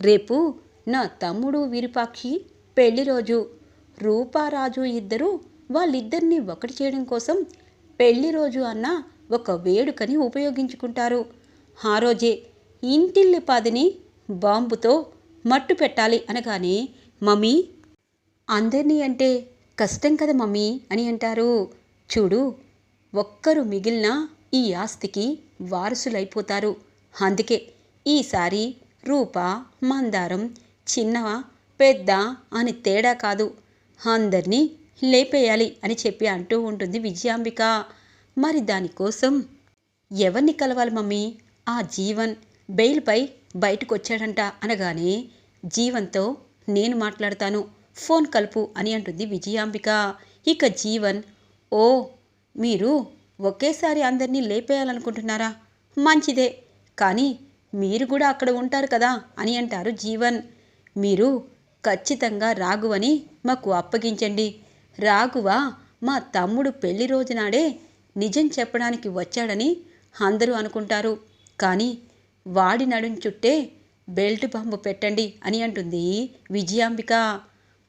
రేపు నా తమ్ముడు విరూపాక్షి పెళ్ళి రోజు. రూపారాజు ఇద్దరు వాళ్ళిద్దరినీ ఒకటి చేయడం కోసం పెళ్ళి రోజు అన్న ఒక వేడుకని ఉపయోగించుకుంటారు. ఆ రోజే ఇంటిల్లి పాదిని బాంబుతో మట్టు పెట్టాలి అనగానే మమ్మీ అందరినీ అంటే కష్టం కదా మమ్మీ అని అంటారు. చూడు ఒక్కరు మిగిలిన ఈ ఆస్తికి వారసులైపోతారు. అందుకే ఈసారి రూప మందారం చిన్న పెద్ద అని తేడా కాదు. అందరినీ లేపేయాలి అని చెప్పి అంటూ ఉంటుంది విజయాంబిక. మరి దానికోసం ఎవరిని కలవాలి మమ్మీ? ఆ జీవన్ బెయిల్పై బయటకు వచ్చాడంట అనగానే జీవన్తో నేను మాట్లాడతాను ఫోన్ కలుపు అని అంటుంది విజయాంబిక. ఇక జీవన్ ఓ మీరు ఒకేసారి అందరినీ లేపేయాలనుకుంటున్నారా? మంచిదే కానీ మీరు కూడా అక్కడ ఉంటారు కదా అని అంటారు జీవన్. మీరు ఖచ్చితంగా రాఘవని మాకు అప్పగించండి. రాఘువ మా తమ్ముడు పెళ్ళి రోజునాడే నిజం చెప్పడానికి వచ్చాడని అందరూ అనుకుంటారు. కానీ వాడి నడుం చుట్టే బెల్ట్ బాంబు పెట్టండి అని అంటుంది విజయాంబిక.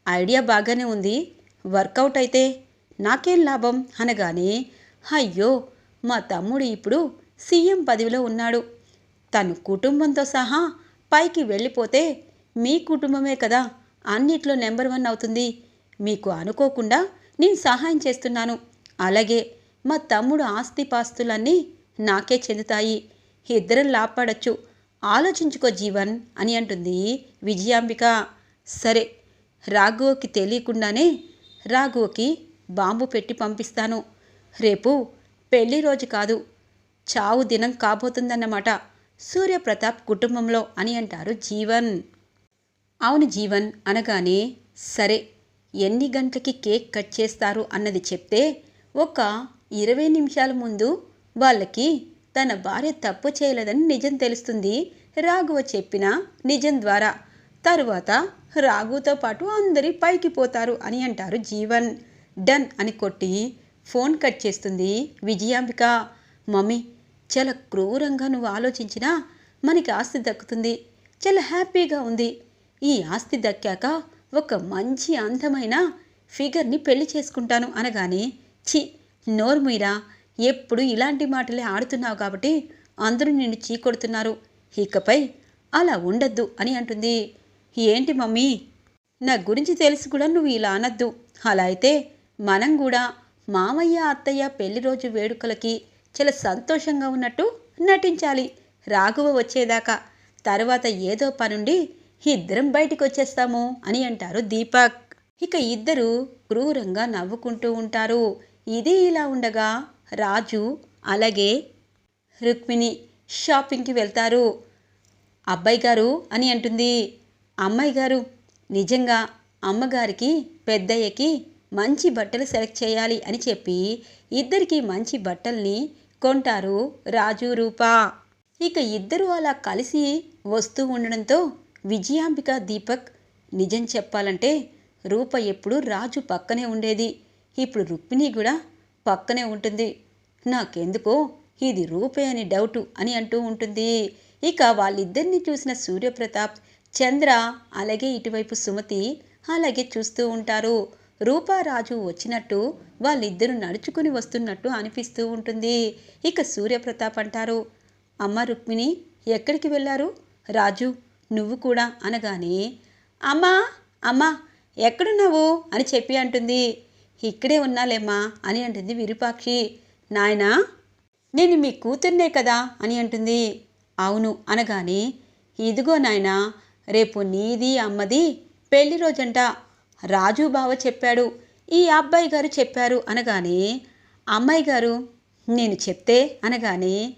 ఐడియా బాగానే ఉంది. వర్కౌట్ అయితే నాకేం లాభం? అనగానే అయ్యో మా తమ్ముడు ఇప్పుడు సీఎం పదవిలో ఉన్నాడు. తను కుటుంబంతో సహా పైకి వెళ్ళిపోతే మీ కుటుంబమే కదా అన్నిట్లో నెంబర్ వన్ అవుతుంది. మీకు అనుకోకుండా నేను సహాయం చేస్తున్నాను. అలాగే మా తమ్ముడు ఆస్తిపాస్తులన్నీ నాకే చెందుతాయి. ఇద్దరం లాభపడచ్చు ఆలోచించుకో జీవన్ అని అంటుంది విజయాంబిక. సరే రాఘవకి తెలియకుండానే రాఘవకి బాంబు పెట్టి పంపిస్తాను. రేపు పెళ్ళి రోజు కాదు చావు దినం కాబోతుందన్నమాట. సూర్యప్రతాప్ కుటుంబంలో అని అంటారు జీవన్. అవును జీవన్ అనగానే సరే ఎన్ని గంటలకి కేక్ కట్ చేస్తారు అన్నది చెప్తే ఒక ఇరవై నిమిషాల ముందు వాళ్ళకి తన భార్య తప్పు చేయలేదని నిజం తెలుస్తుంది రాఘవ చెప్పిన నిజం ద్వారా. తరువాత రాఘుతో పాటు అందరి పైకి పోతారు అని అంటారు జీవన్. డన్ అని కొట్టి ఫోన్ కట్ చేస్తుంది విజయాంబిక. మమ్మీ చాలా క్రూరంగా నువ్వు ఆలోచించినా మనకి ఆస్తి దక్కుతుంది. చాలా హ్యాపీగా ఉంది. ఈ ఆస్తి దక్కాక ఒక మంచి అందమైన ఫిగర్ని పెళ్ళి చేసుకుంటాను అనగానే చి నోర్మీరా ఎప్పుడు ఇలాంటి మాటలే ఆడుతున్నావు కాబట్టి అందరూ నిన్ను చీకొడుతున్నారు ఇకపై అలా ఉండద్దు అని అంటుంది. ఏంటి మమ్మీ? నా గురించి తెలిసి కూడా నువ్వు ఇలా అనద్దు. అలా అయితే మనం కూడా మామయ్య అత్తయ్య పెళ్ళి రోజు వేడుకలకి చాలా సంతోషంగా ఉన్నట్టు నటించాలి. రాఘవ వచ్చేదాకా తర్వాత ఏదో పనుండి ఇద్దరం బయటికి వచ్చేస్తాము అని అంటారు దీపక్. ఇక ఇద్దరు క్రూరంగా నవ్వుకుంటూ ఉంటారు. ఇది ఇలా ఉండగా రాజు అలాగే రుక్మిణి షాపింగ్కి వెళ్తారు. అబ్బాయి గారు అని అంటుంది. అమ్మాయి గారు నిజంగా అమ్మగారికి పెద్దయ్యకి మంచి బట్టలు సెలెక్ట్ చేయాలి అని చెప్పి ఇద్దరికి మంచి బట్టల్ని కొంటారు రాజు రూప. ఇక ఇద్దరు అలా కలిసి వస్తూ ఉండడంతో విజయాంబిక దీపక్ నిజం చెప్పాలంటే రూప ఎప్పుడు రాజు పక్కనే ఉండేది. ఇప్పుడు రుక్మిణి కూడా పక్కనే ఉంటుంది. నాకెందుకో ఇది రూపే అని డౌటు అని అంటూ ఉంటుంది. ఇక వాళ్ళిద్దరిని చూసిన సూర్యప్రతాప్ చంద్ర అలాగే ఇటువైపు సుమతి అలాగే చూస్తూ ఉంటారు. రూపారాజు వచ్చినట్టు వాళ్ళిద్దరూ నడుచుకుని వస్తున్నట్టు అనిపిస్తూ ఉంటుంది. ఇక సూర్యప్రతాప్ అంటారు అమ్మ రుక్మిణి ఎక్కడికి వెళ్ళారు? రాజు నువ్వు కూడా అనగానే అమ్మా అమ్మా ఎక్కడున్నావు? అని చెప్పి అంటుంది. ఇక్కడే ఉన్నాలేమ్మా అని అంటుంది విరూపాక్షి. నాయనా నేను మీ కూతుర్నే కదా అని అంటుంది. అవును అనగానే ఇదిగో నాయనా రేపు నీది అమ్మది పెళ్ళి రోజంట రాజు బావ చెప్పాడు. ఈ అబ్బాయి గారు చెప్పారు అనగానే అమ్మాయి గారు నేను చెప్తే అనగానే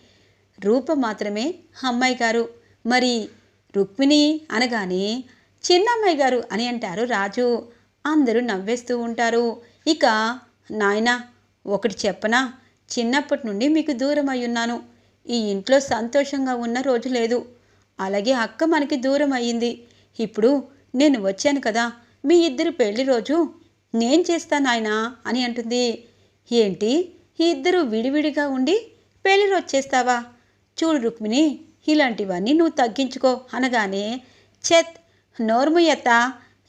రూప మాత్రమే అమ్మాయి గారు. మరి రుక్మిణి అనగానే చిన్నమ్మాయి గారు అని అంటారు రాజు. అందరూ నవ్వేస్తూ ఉంటారు. ఇక నాయనా ఒకటి చెప్పనా? చిన్నప్పటి నుండి మీకు దూరం అయ్యున్నాను ఈ ఇంట్లో సంతోషంగా ఉన్న రోజు లేదు. అలాగే అక్క మనకి దూరం అయ్యింది ఇప్పుడు నేను వచ్చాను కదా. మీ ఇద్దరు పెళ్ళి రోజు నేను చేస్తాను ఆయన అని అంటుంది. ఏంటి? ఈ ఇద్దరు విడివిడిగా ఉండి పెళ్ళి రోజు చేస్తావా? చూడు రుక్మిణి ఇలాంటివన్నీ నువ్వు తగ్గించుకో అనగానే చెత్ నోర్ముయత్త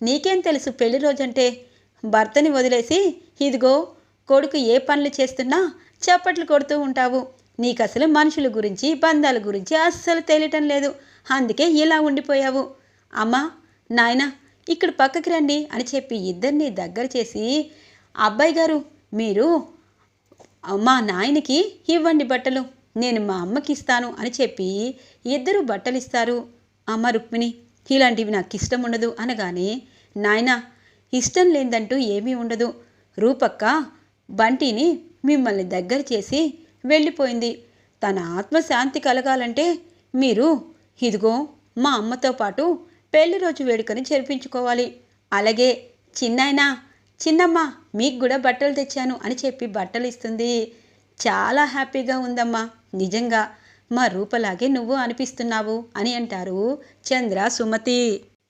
నీకేం తెలుసు పెళ్ళి రోజంటే? భర్తని వదిలేసి ఇదిగో కొడుకు ఏ పనులు చేస్తున్నా చప్పట్లు కొడుతూ ఉంటావు. నీకు అసలు మనుషుల గురించి బంధాల గురించి అస్సలు తెలియటం లేదు. అందుకే ఇలా ఉండిపోయావు. అమ్మా నాయనా ఇక్కడ పక్కకి రండి అని చెప్పి ఇద్దరిని దగ్గర చేసి అబ్బాయి గారు మీరు మా నాయనకి ఇవ్వండి బట్టలు. నేను మా అమ్మకి ఇస్తాను అని చెప్పి ఇద్దరు బట్టలు ఇస్తారు అమ్మ రుక్మిణి ఇలాంటివి నాకు ఇష్టం ఉండదు అనగానే నాయనా ఇష్టం లేదంటూ ఏమీ ఉండదు. రూపక్క బంటిని మిమ్మల్ని దగ్గర చేసి వెళ్ళిపోయింది. తన ఆత్మశాంతి కలగాలంటే మీరు ఇదిగో మా అమ్మతో పాటు పెళ్ళి రోజు వేడుకని జరిపించుకోవాలి. అలాగే చిన్నాయనా చిన్నమ్మ మీకు కూడా బట్టలు తెచ్చాను అని చెప్పి బట్టలు ఇస్తుంది. చాలా హ్యాపీగా ఉందమ్మా. నిజంగా మా రూపలాగే నువ్వు అనిపిస్తున్నావు అని అంటారు చంద్ర సుమతి.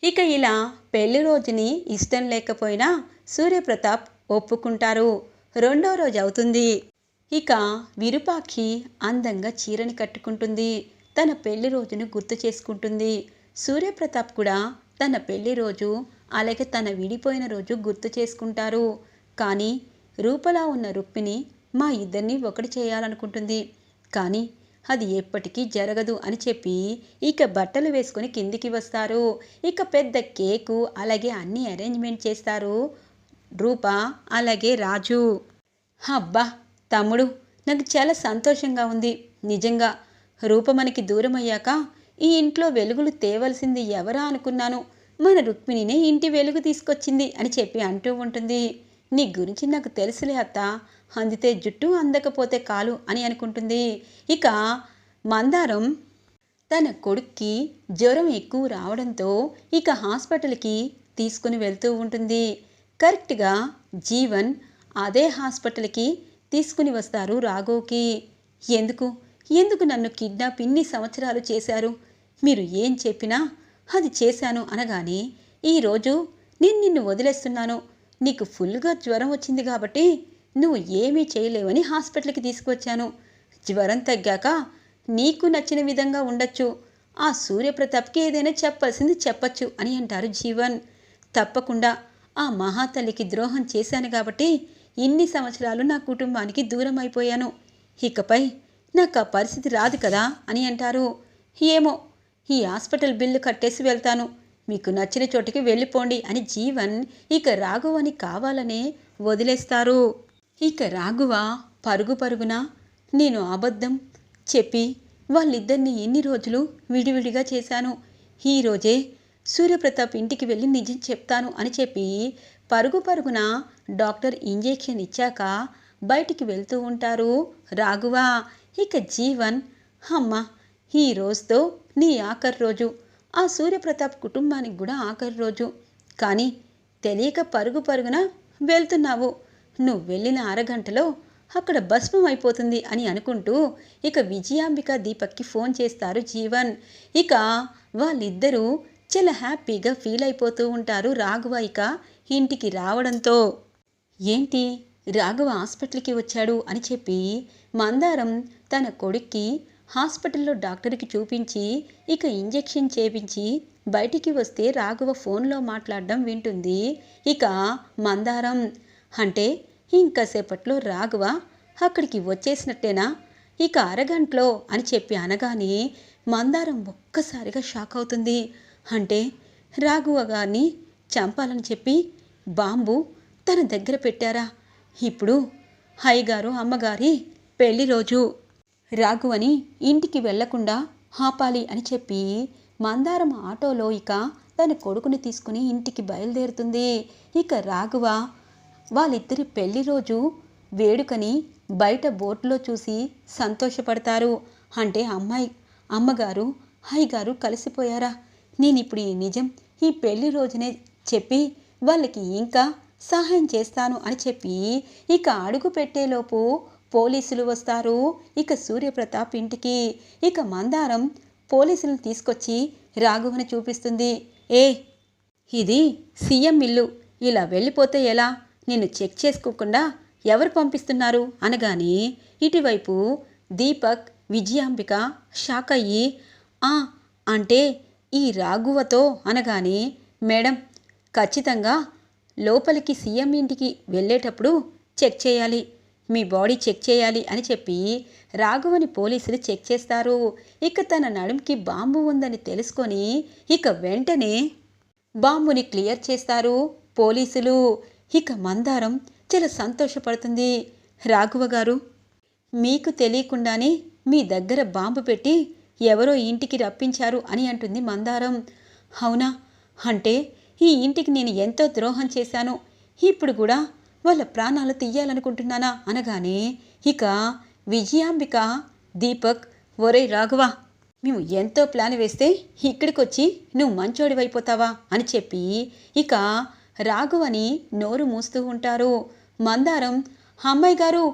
ఇక ఇలా పెళ్ళి రోజుని ఇష్టం లేకపోయినా సూర్యప్రతాప్ ఒప్పుకుంటారు. రెండో రోజు అవుతుంది. ఇక విరూపాక్షి అందంగా చీరని కట్టుకుంటుంది. తన పెళ్ళి రోజును గుర్తు చేసుకుంటుంది. సూర్యప్రతాప్ కూడా తన పెళ్ళి రోజు అలాగే తన విడిపోయిన రోజు గుర్తు చేసుకుంటారు. కానీ రూపలా ఉన్న రుక్మిణి మా ఇద్దరిని ఒకటి చేయాలనుకుంటుంది. కానీ అది ఎప్పటికీ జరగదు అని చెప్పి ఇక బట్టలు వేసుకొని కిందికి వస్తారు. ఇక పెద్ద కేకు అలాగే అన్ని అరేంజ్మెంట్ చేస్తారు. రూప అలాగే రాజు. అబ్బా తమ్ముడు నాకు చాలా సంతోషంగా ఉంది. నిజంగా రూప మనకి దూరం అయ్యాక ఈ ఇంట్లో వెలుగులు తేవలసింది ఎవరా అనుకున్నాను? మన రుక్మిణినే ఇంటి వెలుగు తీసుకొచ్చింది అని చెప్పి అంటూ ఉంటుంది. నీ గురించి నాకు తెలుసులే అత్త. అందితే జుట్టు అందకపోతే కాలు అని అనుకుంటుంది. ఇక మందారం తన కొడుక్కి జ్వరం ఎక్కువ రావడంతో ఇక హాస్పిటల్కి తీసుకుని వెళ్తూ ఉంటుంది. కరెక్ట్గా జీవన్ అదే హాస్పిటల్కి తీసుకుని వస్తారు రాఘవ్కి. ఎందుకు? ఎందుకు నన్ను కిడ్నాప్ ఇన్ని సంవత్సరాలు చేశారు? మీరు ఏం చెప్పినా అది చేశాను అనగానే ఈరోజు నేను నిన్ను వదిలేస్తున్నాను. నీకు ఫుల్గా జ్వరం వచ్చింది కాబట్టి నువ్వు ఏమీ చేయలేవని హాస్పిటల్కి తీసుకువచ్చాను. జ్వరం తగ్గాక నీకు నచ్చిన విధంగా ఉండొచ్చు. ఆ సూర్యప్రతాప్కి ఏదైనా చెప్పాల్సింది చెప్పచ్చు అని అంటారు జీవన్. తప్పకుండా ఆ మహాతల్లికి ద్రోహం చేశాను కాబట్టి ఇన్ని సంవత్సరాలు నా కుటుంబానికి దూరం అయిపోయాను. ఇకపై నాకు ఆ పరిస్థితి రాదు కదా అని అంటారు. ఏమో ఈ హాస్పిటల్ బిల్లు కట్టేసి వెళ్తాను. మీకు నచ్చిన చోటికి వెళ్ళిపోండి అని జీవన్ ఇక రాఘవని కావాలనే వదిలేస్తారు. ఇక రాఘవ పరుగు పరుగున నేను అబద్ధం చెప్పి వాళ్ళిద్దరిని ఎన్ని రోజులు విడివిడిగా చేశాను? ఈరోజే సూర్యప్రతాప్ ఇంటికి వెళ్ళి నిజం చెప్తాను అని చెప్పి పరుగు పరుగున డాక్టర్ ఇంజెక్షన్ ఇచ్చాక బయటికి వెళ్తూ ఉంటారు రాఘవ. ఇక జీవన్ అమ్మ ఈ రోజుతో నీ ఆఖరి రోజు. ఆ సూర్యప్రతాప్ కుటుంబానికి కూడా ఆఖరి రోజు. కానీ తెలియక పరుగు పరుగున వెళ్తున్నావు. నువ్వు వెళ్ళిన అరగంటలో అక్కడ భస్మం అయిపోతుంది అని అనుకుంటూ ఇక విజయాంబిక దీపక్కి ఫోన్ చేస్తారు జీవన్. ఇక వాళ్ళిద్దరూ చాలా హ్యాపీగా ఫీల్ అయిపోతూ ఉంటారు రాఘవ ఇక ఇంటికి రావడంతో. ఏంటి? రాఘవ హాస్పిటల్కి వచ్చాడు అని చెప్పి మందారం తన కొడుక్కి హాస్పిటల్లో డాక్టర్కి చూపించి ఇక ఇంజెక్షన్ చేపించి బయటికి వస్తే రాఘవ ఫోన్లో మాట్లాడడం వింటుంది. ఇక మందారం అంటే ఇంకాసేపట్లో రాఘవ అక్కడికి వచ్చేసినట్టేనా? ఇక అరగంటలో అని చెప్పి అనగానే మందారం ఒక్కసారిగా షాక్ అవుతుంది. అంటే రాఘవ గారిని చంపాలని చెప్పి బాంబు తన దగ్గర పెట్టారా? ఇప్పుడు హైగారు అమ్మగారి పెళ్ళి రోజు రాఘువని ఇంటికి వెళ్ళకుండా ఆపాలి అని చెప్పి మందారం ఆటోలో ఇక తన కొడుకుని తీసుకుని ఇంటికి బయలుదేరుతుంది. ఇక రాఘవ వాళ్ళిద్దరి పెళ్ళి రోజు వేడుకని బయట బోట్లో చూసి సంతోషపడతారు. అంటే అమ్మాయి అమ్మగారు గారు కలిసిపోయారా? నేను ఇప్పుడు ఈ నిజం ఈ పెళ్ళి రోజునే చెప్పి వాళ్ళకి ఇంకా సహాయం చేస్తాను అని చెప్పి ఇక అడుగు పెట్టేలోపు పోలీసులు వస్తారు. ఇక సూర్యప్రతాప్ ఇంటికి. ఇక మందారం పోలీసులను తీసుకొచ్చి రాఘవను చూపిస్తుంది. ఏ ఇది సీఎం ఇల్లు. ఇలా వెళ్ళిపోతే ఎలా? నిన్ను చెక్ చేసుకోకుండా ఎవరు పంపిస్తున్నారు? అనగానే ఇటువైపు దీపక్ విజయాంబిక షాక్ అయ్యి ఆ అంటే ఈ రాఘువతో అనగానే మేడం ఖచ్చితంగా లోపలికి సీఎం ఇంటికి వెళ్ళేటప్పుడు చెక్ చేయాలి. మీ బాడీ చెక్ చేయాలి అని చెప్పి రాఘవని పోలీసులు చెక్ చేస్తారు. ఇక తన నడుంకి బాంబు ఉందని తెలుసుకొని ఇక వెంటనే బాంబుని క్లియర్ చేస్తారు పోలీసులు. ఇక మందారం చాలా సంతోషపడుతుంది. రాఘవ గారు మీకు తెలియకుండానే మీ దగ్గర బాంబు పెట్టి ఎవరో ఇంటికి రప్పించారు అని అంటుంది మందారం. అవునా? అంటే ఈ ఇంటికి నేను ఎంతో ద్రోహం చేశాను. ఇప్పుడు కూడా వాళ్ళ ప్రాణాలు తీయాలనుకుంటున్నానా? అనగానే ఇక విజయాంబిక దీపక్ ఒరే రాఘవ మేము ఎంతో ప్లాన్ వేస్తే ఇక్కడికి వచ్చి నువ్వు మంచోడివైపోతావా అని చెప్పి ఇక రాఘవని నోరు మూస్తూ ఉంటారు. మందారం అమ్మాయి గారు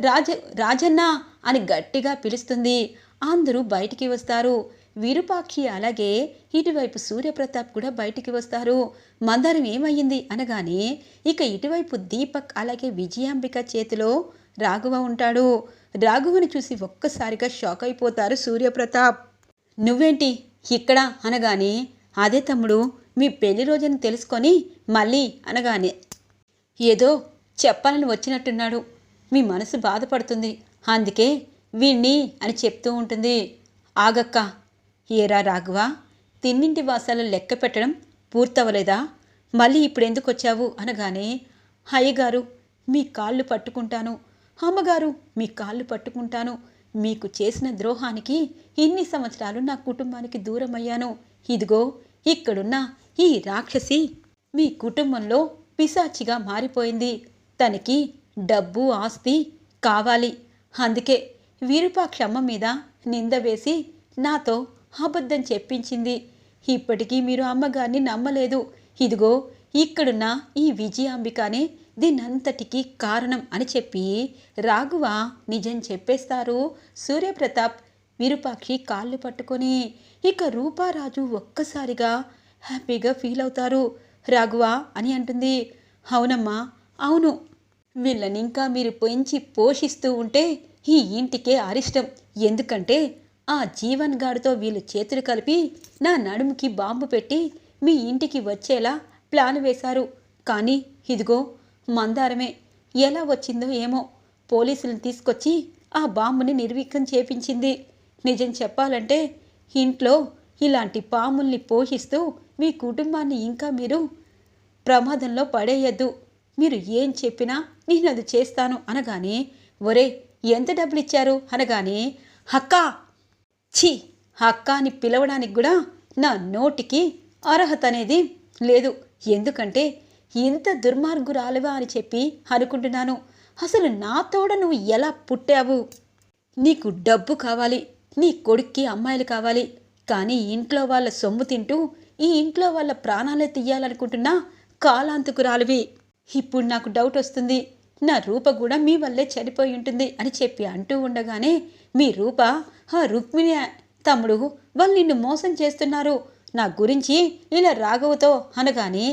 రాజ రాజన్న అని గట్టిగా పిలుస్తుంది. అందరూ బయటికి వస్తారు. విరూపాక్షి అలాగే ఇటువైపు సూర్యప్రతాప్ కూడా బయటికి వస్తారు. మందరం ఏమయ్యింది అనగానే ఇక ఇటువైపు దీపక్ అలాగే విజయాంబిక చేతిలో రాఘవ ఉంటాడు. రాఘవని చూసి ఒక్కసారిగా షాక్ అయిపోతారు సూర్యప్రతాప్. నువ్వేంటి ఇక్కడ అనగానే అదే తమ్ముడు మీ పెళ్ళి రోజుని తెలుసుకొని మళ్ళీ అనగానే. ఏదో చెప్పాలని వచ్చినట్టున్నాడు. మీ మనసు బాధపడుతుంది. అందుకే వీణ్ణి అని చెప్తూ ఉంటుంది. ఆగక్క ఏరా రాఘవ తిన్నింటి వాసాలు లెక్క పెట్టడం పూర్తవలేదా? మళ్ళీ ఇప్పుడు ఎందుకు వచ్చావు అనగానే అయ్యగారు మీ కాళ్ళు పట్టుకుంటాను. అమ్మగారు మీ కాళ్ళు పట్టుకుంటాను. మీకు చేసిన ద్రోహానికి ఇన్ని సంవత్సరాలు నా కుటుంబానికి దూరమయ్యాను. ఇదిగో ఇక్కడున్న ఈ రాక్షసి మీ కుటుంబంలో పిశాచిగా మారిపోయింది. తనకి డబ్బు ఆస్తి కావాలి. అందుకే విరూపాక్షమ్మ మీద నింద వేసి నాతో అబద్ధం చెప్పించింది. ఇప్పటికీ మీరు అమ్మగారిని నమ్మలేదు. ఇదిగో ఇక్కడున్న ఈ విజయాంబికనే దీనంతటికీ కారణం అని చెప్పి రాఘవ నిజం చెప్పేస్తారు. సూర్యప్రతాప్ విరూపాక్షి కాళ్ళు పట్టుకొని ఇక రూపారాజు ఒక్కసారిగా హ్యాపీగా ఫీల్ అవుతారు. రాఘవ అని అంటుంది. అవునమ్మా అవును. వీళ్ళని ఇంకా మీరు పెంచి పోషిస్తూ ఉంటే ఈ ఇంటికే అరిష్టం. ఎందుకంటే ఆ జీవన్ గాడితో వీళ్ళు చేతులు కలిపి నా నడుముకి బాంబు పెట్టి మీ ఇంటికి వచ్చేలా ప్లాన్ వేశారు. కానీ ఇదిగో మందారమే. ఎలా వచ్చిందో ఏమో పోలీసులను తీసుకొచ్చి ఆ బాంబుని నిర్వీకం చేపించింది. నిజం చెప్పాలంటే ఇంట్లో ఇలాంటి పాముల్ని పోషిస్తూ మీ కుటుంబాన్ని ఇంకా మీరు ప్రమాదంలో పడేయద్దు. మీరు ఏం చెప్పినా నేను అది చేస్తాను అనగానే ఒరే ఎంత డబ్బులు ఇచ్చారు అనగానే హక్కా ఛీ అక్క అని పిలవడానికి కూడా నా నోటికి అర్హత అనేది లేదు. ఎందుకంటే ఇంత దుర్మార్గురాలివా అని చెప్పి అనుకుంటున్నాను. అసలు నా తోడ నువ్వు ఎలా పుట్టావు? నీకు డబ్బు కావాలి నీ కొడుక్కి అమ్మాయిలు కావాలి. కానీ ఇంట్లో వాళ్ళ సొమ్ము తింటూ ఈ ఇంట్లో వాళ్ళ ప్రాణాలే తీయాలనుకుంటున్నా కాలాంతకురాలివి. ఇప్పుడు నాకు డౌట్ వస్తుంది. నా రూప కూడా మీ వల్లే చనిపోయి ఉంటుంది అని చెప్పి అంటూ ఉండగానే మీ రూప ఆ రుక్మిణి తమ్ముడు వాళ్ళు నిన్ను మోసం చేస్తున్నారు. నా గురించి ఇలా రాఘవతో అనగానే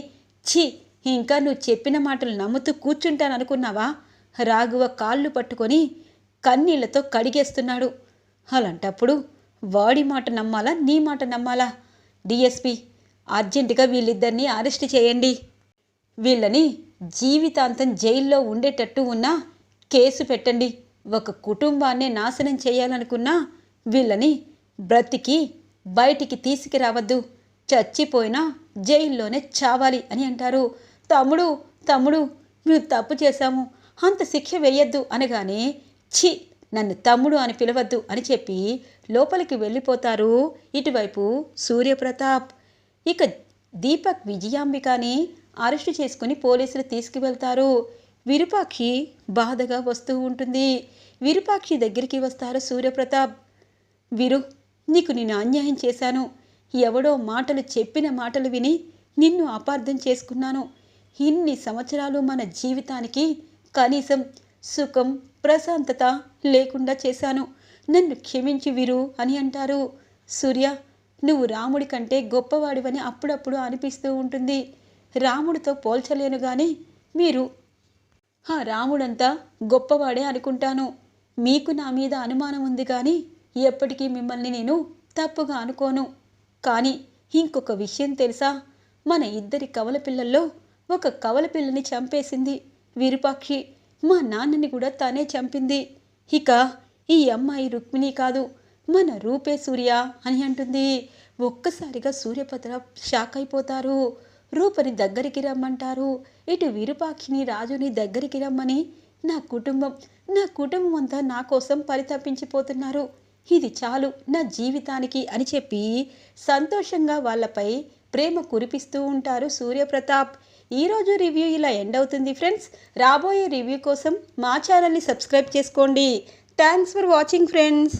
ఛీ ఇంకా నువ్వు చెప్పిన మాటలు నమ్ముతూ కూర్చుంటాననుకున్నావా? రాఘవ కాళ్ళు పట్టుకొని కన్నీళ్ళతో కడిగేస్తున్నాడు. అలాంటప్పుడు వాడి మాట నమ్మాలా నీ మాట నమ్మాలా? డిఎస్పి అర్జెంటుగా వీళ్ళిద్దరినీ అరెస్ట్ చేయండి. వీళ్ళని జీవితాంతం జైల్లో ఉండేటట్టు ఉన్న కేసు పెట్టండి. ఒక కుటుంబాన్ని నాశనం చేయాలనుకున్నా వీళ్ళని బ్రతికి బయటికి తీసుకురావద్దు. చచ్చిపోయినా జైల్లోనే చావాలి అని అంటారు. తమ్ముడు తమ్ముడు మేము తప్పు చేశాము. అంత శిక్ష వేయద్దు అనగానే ఛీ నన్ను తమ్ముడు అని పిలవద్దు అని చెప్పి లోపలికి వెళ్ళిపోతారు. ఇటువైపు సూర్యప్రతాప్. ఇక దీపక్ విజయాంబికని అరెస్టు చేసుకుని పోలీసులు తీసుకువెళ్తారు. విరూపాక్షి బాధగా వస్తూ ఉంటుంది. విరూపాక్షి దగ్గరికి వస్తారు సూర్యప్రతాప్. విరు నీకు నేను అన్యాయం చేశాను. ఎవడో మాటలు చెప్పిన మాటలు విని నిన్ను అపార్థం చేసుకున్నాను. ఇన్ని సంవత్సరాలు మన జీవితానికి కనీసం సుఖం ప్రశాంతత లేకుండా చేశాను. నన్ను క్షమించి విరు అని అంటారు. సూర్య నువ్వు రాముడి కంటే గొప్పవాడివని అప్పుడప్పుడు అనిపిస్తూ ఉంటుంది. రాముడితో పోల్చలేను కానీ మీరు ఆ రాముడంతా గొప్పవాడే అనుకుంటాను. మీకు నా మీద అనుమానం ఉంది కానీ ఎప్పటికీ మిమ్మల్ని నేను తప్పుగా అనుకోను. కానీ ఇంకొక విషయం తెలుసా? మన ఇద్దరి కవల పిల్లల్లో ఒక కవల పిల్లని చంపేసింది విరూపాక్షి. మా నాన్నని కూడా తానే చంపింది. ఇక ఈ అమ్మాయి రుక్మిణి కాదు మన రూపే సూర్య అని అంటుంది. ఒక్కసారిగా సూర్యపత్ర షాక్ అయిపోతారు. రూపని దగ్గరికి రమ్మంటారు. ఇటు విరూపాక్షిని రాజుని దగ్గరికి రమ్మని నా కుటుంబం నా కుటుంబం అంతా నా కోసం పరితపించిపోతున్నారు. ఇది చాలు నా జీవితానికి అని చెప్పి సంతోషంగా వాళ్ళపై ప్రేమ కురిపిస్తూ ఉంటారు సూర్యప్రతాప్. ఈరోజు రివ్యూ ఇలా ఎండ్ అవుతుంది ఫ్రెండ్స్. రాబోయే రివ్యూ కోసం మా ఛానల్ని సబ్స్క్రైబ్ చేసుకోండి. Thanks for watching friends